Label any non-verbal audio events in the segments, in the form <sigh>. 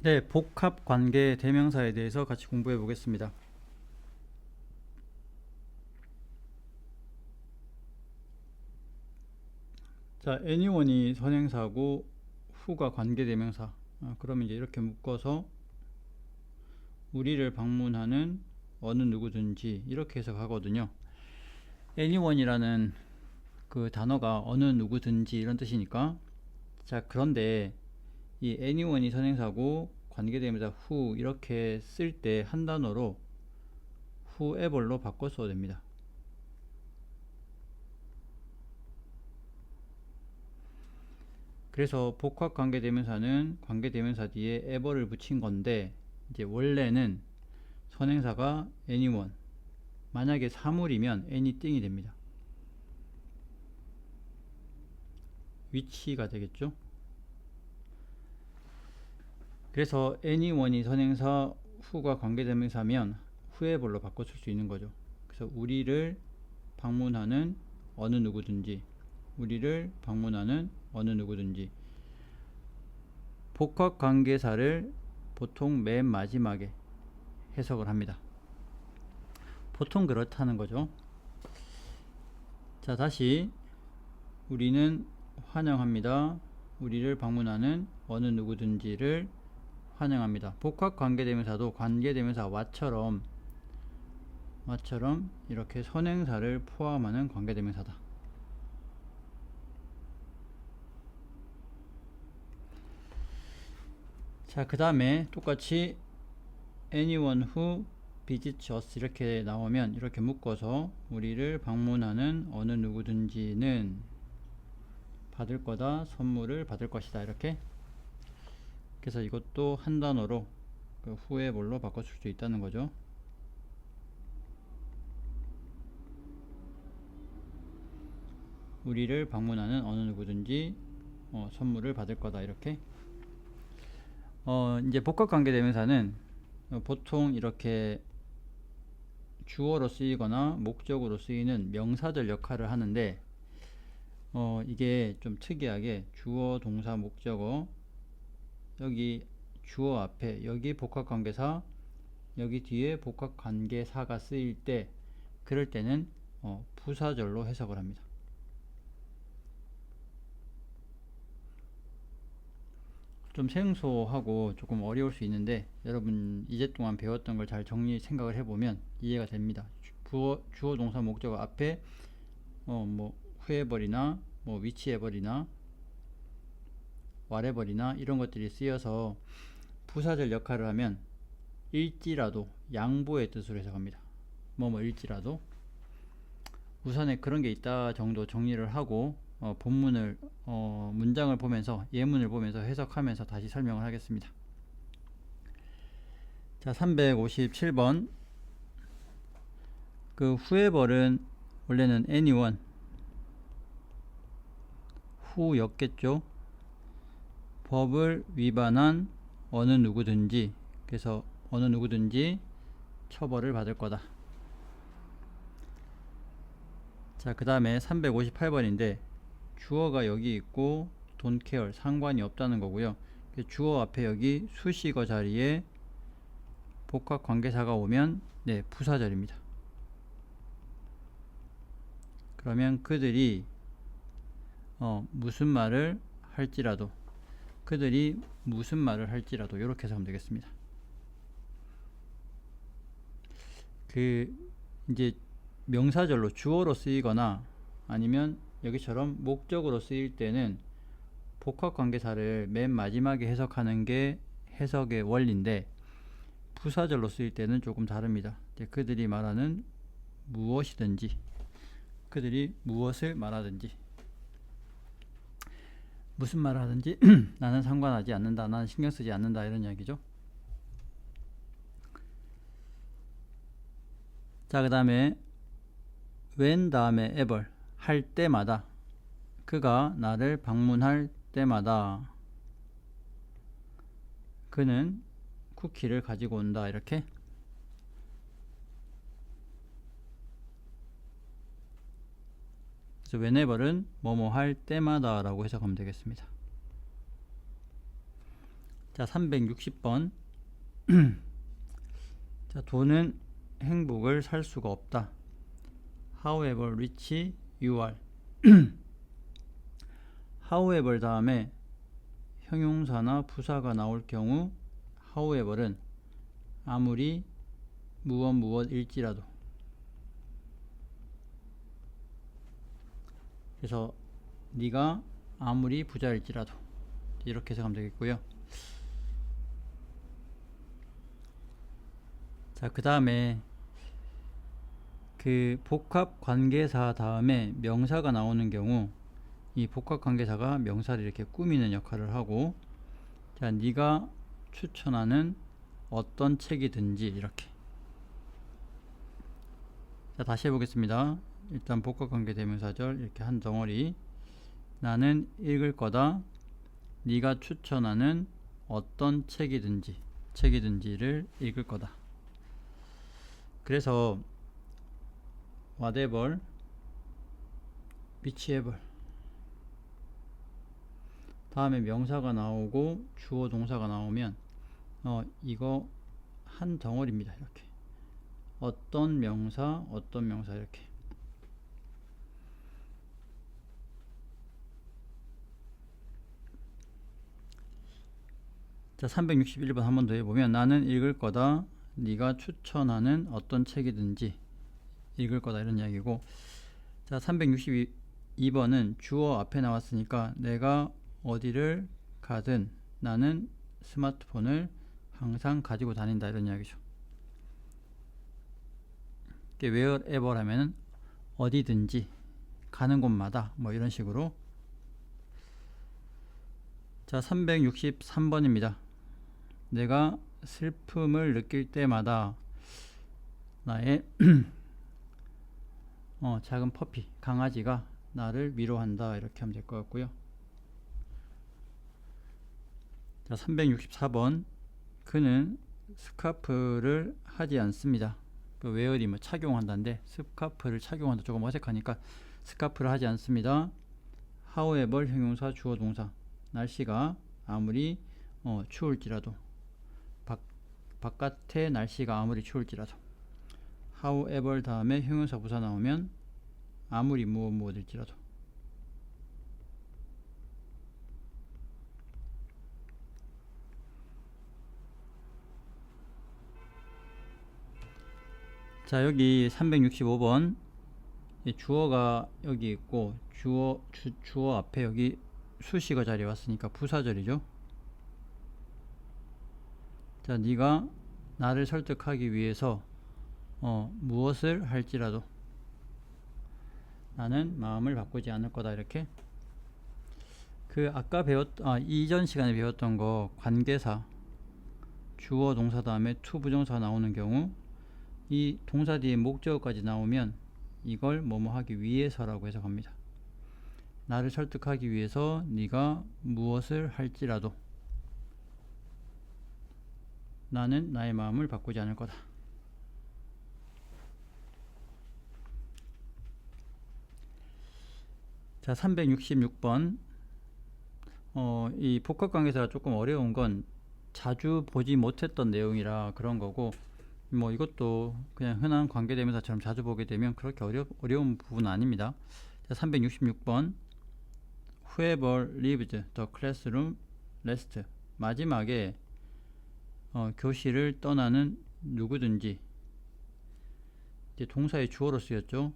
네, 복합 관계 대명사에 대해서 같이 공부해 보겠습니다. 자, anyone이 선행사고 who가 관계 대명사. 아, 그러면 이제 이렇게 묶어서 우리를 방문하는 어느 누구든지 이렇게 해석하거든요. anyone이라는 그 단어가 어느 누구든지 이런 뜻이니까 자, 그런데 이 anyone이 선행사고 관계대명사 who 이렇게 쓸 때 한 단어로 whoever로 바꿔 써도 됩니다. 그래서 복합 관계대명사는 관계대명사 뒤에 ever를 붙인 건데 이제 원래는 선행사가 anyone 만약에 사물이면 anything이 됩니다. 위치가 되겠죠. 그래서 anyone이 선행사 who가 관계대명사면 whoever로 바꿔 쓸수 있는 거죠. 그래서 우리를 방문하는 어느 누구든지 우리를 방문하는 어느 누구든지 복합 관계사를 보통 맨 마지막에 해석을 합니다. 보통 그렇다는 거죠. 자, 다시 우리는 환영합니다. 우리를 방문하는 어느 누구든지를 환영합니다. 복합 관계대명사도 관계대명사 와처럼 와처럼 이렇게 선행사를 포함하는 관계대명사다. 자, 그 다음에 똑같이 anyone who visits us 이렇게 나오면 이렇게 묶어서 우리를 방문하는 어느 누구든지는 받을 거다, 선물을 받을 것이다 이렇게 그래서 이것도 한 단어로 그 후에 뭘로 바꿔줄 수 있다는 거죠. 우리를 방문하는 어느 누구든지 어, 선물을 받을 거다 이렇게 어, 이제 복합 관계 대명사는 어, 보통 이렇게 주어로 쓰이거나 목적으로 쓰이는 명사절 역할을 하는데 어, 이게 좀 특이하게 주어, 동사, 목적어 여기 주어 앞에 여기 복합관계사 여기 뒤에 복합관계사가 쓰일 때 그럴 때는 어, 부사절로 해석을 합니다. 좀 생소하고 조금 어려울 수 있는데 여러분 이제 동안 배웠던 걸 잘 정리 생각을 해보면 이해가 됩니다. 주어, 주어 동사 목적어 앞에 어, 뭐 whoever이나 뭐 whichever이나 whatever이나 이런 것들이 쓰여서 부사절 역할을 하면 일지라도 양보의 뜻으로 해석합니다. 뭐뭐 일지라도 우선에 그런 게 있다 정도 정리를 하고 어, 본문을 어, 문장을 보면서 예문을 보면서 해석하면서 다시 설명을 하겠습니다. 자, 357번 그 whoever는 원래는 anyone who였겠죠. 법을 위반한 어느 누구든지 그래서 어느 누구든지 처벌을 받을 거다. 자, 그 다음에 358번인데 주어가 여기 있고 don't care 상관이 없다는 거고요. 주어 앞에 여기 수식어 자리에 복합 관계사가 오면 네, 부사절입니다. 그러면 그들이 어, 무슨 말을 할지라도 그들이 무슨 말을 할지라도 이렇게 해석하면 되겠습니다. 그 이제 명사절로 주어로 쓰이거나 아니면 여기처럼 목적으로 쓰일 때는 복합 관계사를 맨 마지막에 해석하는 게 해석의 원리인데 부사절로 쓰일 때는 조금 다릅니다. 그들이 말하는 무엇이든지 그들이 무엇을 말하든지 무슨 말을 하든지 <clears throat> 나는 상관하지 않는다. 나는 신경 쓰지 않는다. 이런 이야기죠. 자, 그 다음에 when 다음에 ever 할 때마다 그가 나를 방문할 때마다 그는 쿠키를 가지고 온다. 이렇게 그래서 whenever은 뭐뭐 할 때마다 라고 해석하면 되겠습니다. 자, 360번. <clears throat> 자, 돈은 행복을 살 수가 없다. However rich you are. <clears throat> however 다음에 형용사나 부사가 나올 경우 however은 아무리 무엇 무엇일지라도 그래서 네가 아무리 부자일지라도 이렇게 해석하면 되겠고요. 자, 그 다음에 그 복합 관계사 다음에 명사가 나오는 경우 이 복합 관계사가 명사를 이렇게 꾸미는 역할을 하고 자, 네가 추천하는 어떤 책이든지 이렇게 자, 다시 해보겠습니다. 일단 복합 관계 대명사절 이렇게 한 덩어리 나는 읽을 거다. 네가 추천하는 어떤 책이든지 책이든지를 읽을 거다. 그래서 whatever, whichever 다음에 명사가 나오고 주어 동사가 나오면 어 이거 한 덩어리입니다. 이렇게 어떤 명사, 어떤 명사 이렇게 자, 361번 한 번 더 해보면 나는 읽을 거다. 네가 추천하는 어떤 책이든지 읽을 거다 이런 이야기고 자, 362번은 주어 앞에 나왔으니까 내가 어디를 가든 나는 스마트폰을 항상 가지고 다닌다 이런 이야기죠. 이게 wherever 하면은 어디든지 가는 곳마다 뭐 이런 식으로 자 363번입니다. 내가 슬픔을 느낄 때마다 나의 <clears throat> 어, 작은 퍼피 강아지가 나를 위로한다 이렇게 하면 될 것 같고요. 자 364번 그는 스카프를 하지 않습니다. 그 웨어리 뭐 착용한다인데 스카프를 착용한다 조금 어색하니까 스카프를 하지 않습니다. however 형용사 주어 동사 날씨가 아무리 어, 추울지라도 바, 바깥의 날씨가 아무리 추울지라도 however 다음에 형용사 부사 나오면 아무리 무엇 무엇일지라도. 자 여기 365번. 주어가 여기 있고 주어 주, 주어 앞에 여기 수식어 자리에 왔으니까 부사절이죠 자 네가 나를 설득하기 위해서 어, 무엇을 할지라도 나는 마음을 바꾸지 않을 거다 이렇게 그 아까 배웠 아 이전 시간에 배웠던 거 관계사 주어 동사 다음에 투 부정사 나오는 경우 이 동사 뒤에 목적어까지 나오면 이걸 뭐뭐 하기 위해서라고 해석합니다. 나를 설득하기 위해서 네가 무엇을 할지라도 나는 나의 마음을 바꾸지 않을 거다. 자, 366번. 어, 이 복합 관계사가 조금 어려운 건 자주 보지 못했던 내용이라 그런 거고, 뭐 이것도 그냥 흔한 관계대명사처럼 자주 보게 되면 그렇게 어려, 어려운 부분은 아닙니다. 자, 366번. Whoever leaves the classroom last. 마지막에 어, 교실을 떠나는 누구든지 이제 동사의 주어로 쓰였죠.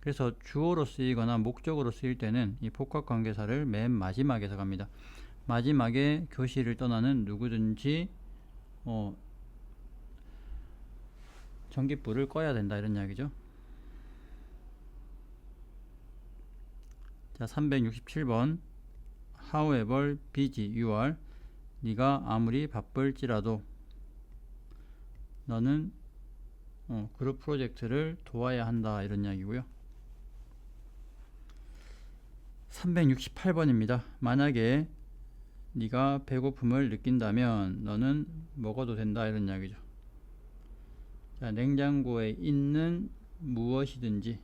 그래서 주어로 쓰이거나 목적으로 쓰일 때는 이 복합 관계사를 맨 마지막에 서갑니다. 마지막에 교실을 떠나는 누구든지 어, 전기불을 꺼야 된다 이런 이야기죠. 자, 367번 However busy you are 네가 아무리 바쁠지라도 너는 어, 그룹 프로젝트를 도와야 한다 이런 이야기고요. 368번입니다. 만약에 네가 배고픔을 느낀다면 너는 먹어도 된다 이런 이야기죠. 자, 냉장고에 있는 무엇이든지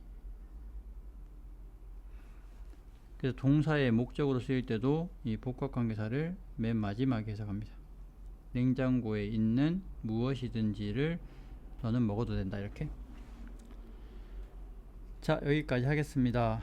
그래서 동사의 목적으로 쓰일 때도 이 복합관계사를 맨 마지막에 해석합니다. 냉장고에 있는 무엇이든지를 너는 먹어도 된다 이렇게 자 여기까지 하겠습니다